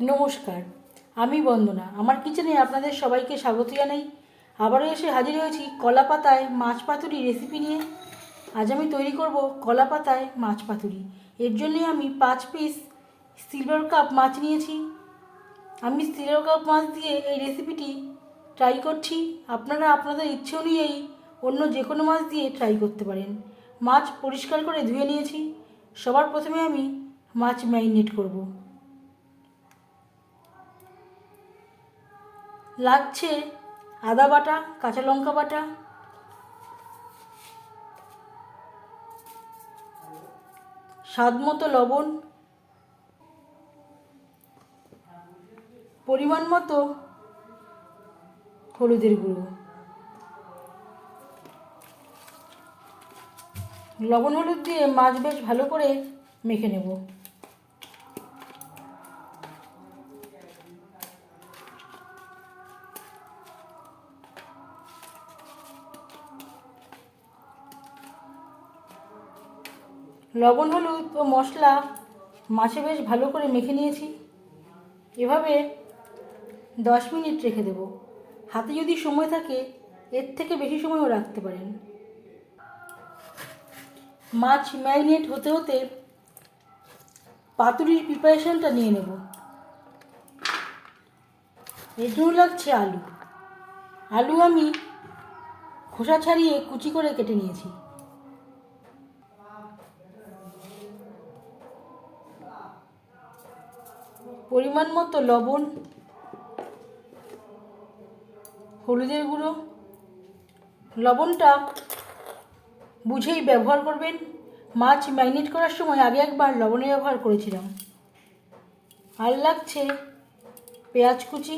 নমস্কার, আমি বন্দনা। আমার কিচেনে আপনাদের সবাইকে স্বাগত জানাই। আবারও এসে হাজির হয়েছি কলা পাতায় মাছ পাতুরি রেসিপি নিয়ে। আজ আমি তৈরি করব কলা পাতায় মাছ পাতুরি। এর জন্যে আমি পাঁচ পিস সিলভার কাপ মাছ নিয়েছি। আমি সিলভার কাপ মাছ দিয়ে এই রেসিপিটি ট্রাই করছি। আপনারা আপনাদের ইচ্ছে অনুযায়ী অন্য যে কোনো মাছ দিয়ে ট্রাই করতে পারেন। মাছ পরিষ্কার করে ধুয়ে নিয়েছি। সবার প্রথমে আমি মাছ ম্যারিনেট করব। লাগছে আদা বাটা, কাঁচা লঙ্কা বাটা। স্বাদ মতো লবণ। পরিমাণ মতো হলুদের গুঁড়ো। লবণ হলুদ দিয়ে মাছ বেশ ভালো করে মেখে নেব। লবণ, হলুদ ও মশলা মাছে বেশ ভালো করে মেখে নিয়েছি। এভাবে দশ মিনিট রেখে দেব। হাতে যদি সময় থাকে, এর থেকে বেশি সময়ও রাখতে পারেন। মাছ ম্যারিনেট হতে হতে পাতুরির প্রিপারেশনটা নিয়ে নেব। এর জন্য লাগছে আলু। আলু আমি খোসা ছাড়িয়ে কুচি করে কেটে নিয়েছি। পরিমাণ মতো লবণ, হলুদের গুঁড়ো, লবণটা বুঝেই ব্যবহার করবেন। মাছ ম্যারিনেট করার সময় আগে একবার লবণের ব্যবহার করেছিলাম। আর লাগছে পেঁয়াজ কুচি।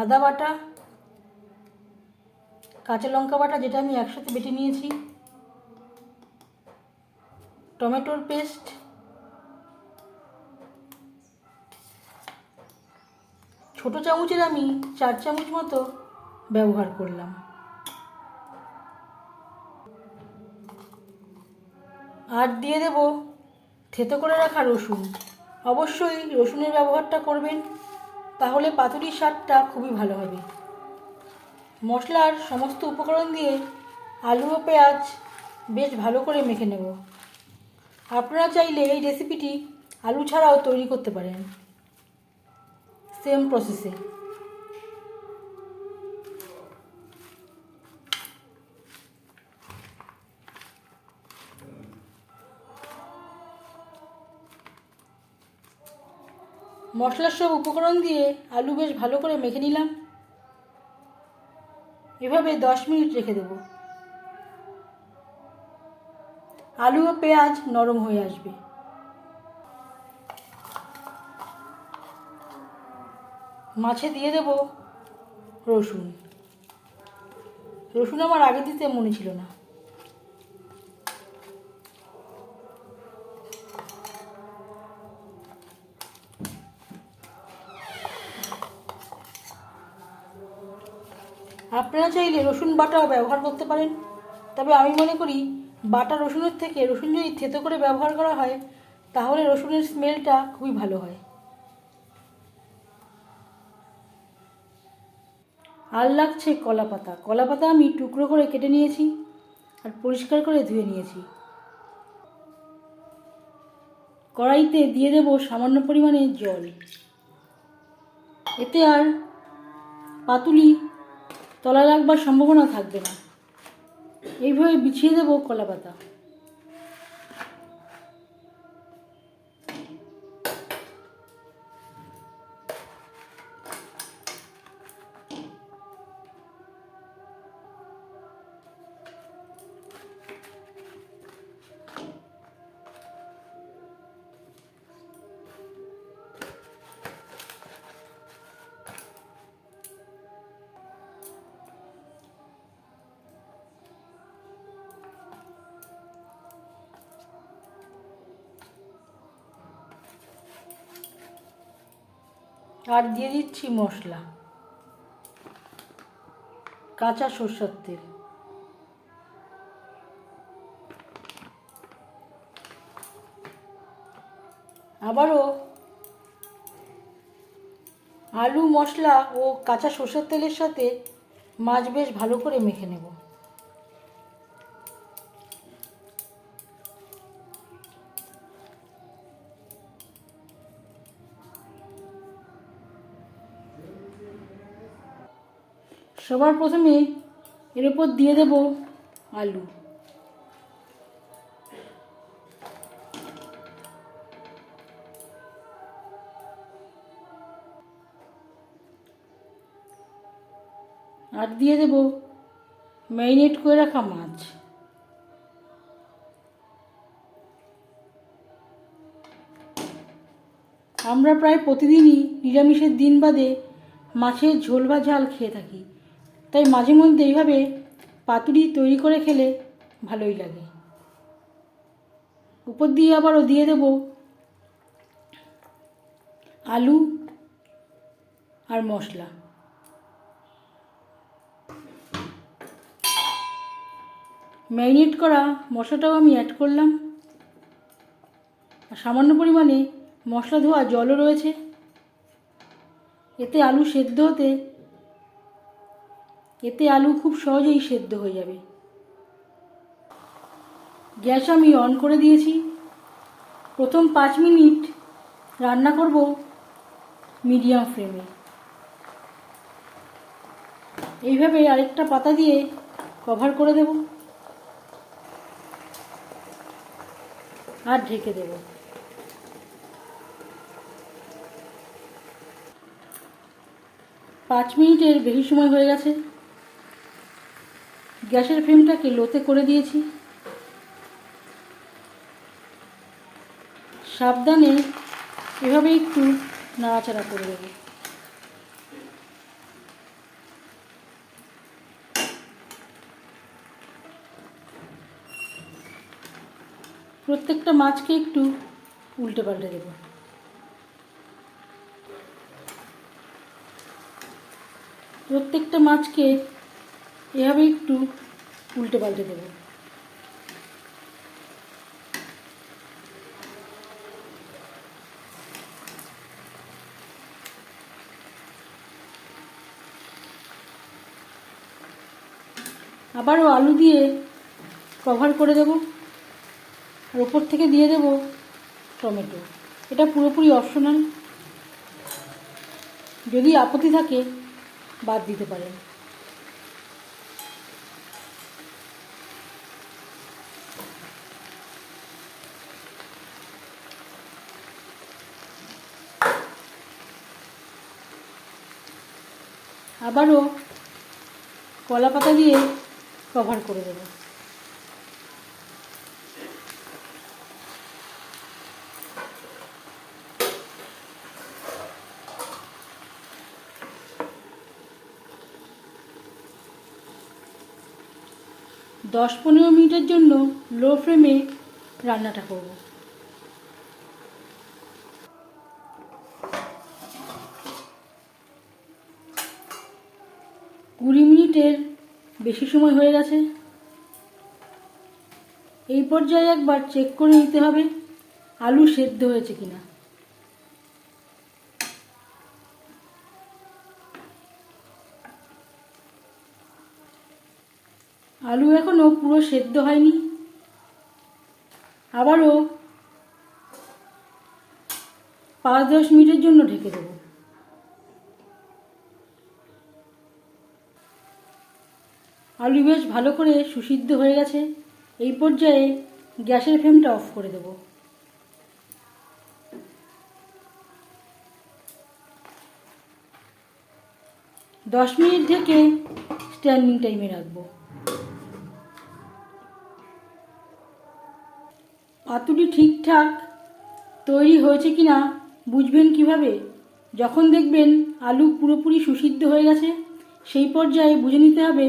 আদা বাটা। কাঁচা লঙ্কা বাটা যেটা আমি একসাথে বেটে নিয়েছি, টমেটোর পেস্ট, ছোট চামচের আমি চার চামচ মতো ব্যবহার করলাম। আর দিয়ে দেব থেতো করে রাখা রসুন। অবশ্যই রসুনের ব্যবহারটা করবেন, তাহলে পাতুরির স্বাদটা খুবই ভালো হবে। মশলার সমস্ত উপকরণ দিয়ে আলু ও পেঁয়াজ বেশ ভালো করে মেখে নেব। আপনারা চাইলে এই রেসিপিটি আলু ছাড়াও তৈরি করতে পারেন। সেম প্রসেসে মশলার সব উপকরণ দিয়ে আলু বেশ ভালো করে মেখে নিলাম। এভাবে দশ মিনিট রেখে দেব। আলু ও পেঁয়াজ নরম হয়ে আসবে। মাছে দিয়ে দেব রসুন। রসুন আমার আগে দিতে মনে ছিল না। আপনারা চাইলে রসুন বাটাও ব্যবহার করতে পারেন। তবে আমি মনে করি, বাটা রসুনের থেকে রসুন যদি থেতো করে ব্যবহার করা হয়, তাহলে রসুনের স্মেলটা খুবই ভালো হয়। আর লাগছে কলা পাতা। কলা পাতা আমি টুকরো করে কেটে নিয়েছি আর পরিষ্কার করে ধুয়ে নিয়েছি। কড়াইতে দিয়ে দেব সামান্য পরিমাণে জল। এতে আর পাতুলি তলা লাগবার সম্ভাবনা থাকবে না। এইভাবে বিছিয়ে দেবো কলা পাতা আর দিয়ে দিচ্ছি মশলা। কাঁচা সর্ষের তেল। আবারও আলু, মশলা ও কাঁচা সর্ষের তেলের সাথে মাছ বেশ ভালো করে মেখে নেব। সবার প্রথমে এর উপর দিয়ে দেব আলু। আর দিয়ে দেব ম্যারিনেট করে রাখা মাছ। আমরা প্রায় প্রতিদিনই নিরামিষের দিন বাদে মাছের ঝোল বা ঝাল খেয়ে থাকি। তাই মাঝে মধ্যে এইভাবে পাতুরি তৈরি করে খেলে ভালোই লাগে। উপর দিয়ে আবারও দিয়ে দেব আলু আর মশলা। ম্যারিনেট করা মশলাটাও আমি অ্যাড করলাম। আর সামান্য পরিমাণে মশলা ধোয়া জলও রয়েছে। এতে আলু সেদ্ধ হতে এতে আলু খুব সহজেই সেদ্ধ হয়ে যাবে। গ্যাস আমি অন করে দিয়েছি। প্রথম পাঁচ মিনিট রান্না করব মিডিয়াম ফ্লেমে। এইভাবে আরেকটা পাতা দিয়ে কভার করে দেব। আর ঢেকে দেব। পাঁচ মিনিটের বেশি সময় হয়ে গেছে। গ্যাসের ফ্লেমটাকে লোতে করে দিয়েছি। সাবধানে এভাবে একটু নাড়াচাড়া করে দেবো প্রত্যেকটা মাছকে একটু উল্টে পাল্টে দেবো। প্রত্যেকটা মাছকে এভাবে একটু উল্টে পাল্টে দেবো। আবারও আলু দিয়ে কভার করে দেবো। আর ওপর থেকে দিয়ে দেব টমেটো। এটা পুরোপুরি অপশনাল যদি আপত্তি থাকে, বাদ দিতে পারেন। আবারও কলা পাতা দিয়ে কভার করে দেবো। দশ পনেরো মিনিটের জন্য লো ফ্লেমে রান্নাটা করব। কুড়ি মিনিটের বেশি সময় হয়ে গেছে। এই পর্যায়ে একবার চেক করে নিতে হবে, আলু সেদ্ধ হয়েছে কিনা। আলু এখনও পুরো সেদ্ধ হয়নি। আবারও পাঁচ দশ মিনিটের জন্য ঢেকে দেবো। আলু বেশ ভালো করে সুসিদ্ধ হয়ে গেছে, এই পর্যায়ে গ্যাসের ফ্লেমটা অফ করে দেব। দশ মিনিট ঢেকে স্ট্যান্ডিং টাইমে রাখব। পাতুরি ঠিকঠাক তৈরি হয়েছে কি না বুঝবেন কীভাবে? যখন দেখবেন আলু পুরোপুরি সুসিদ্ধ হয়ে গেছে, সেই পর্যায়ে বুঝে নিতে হবে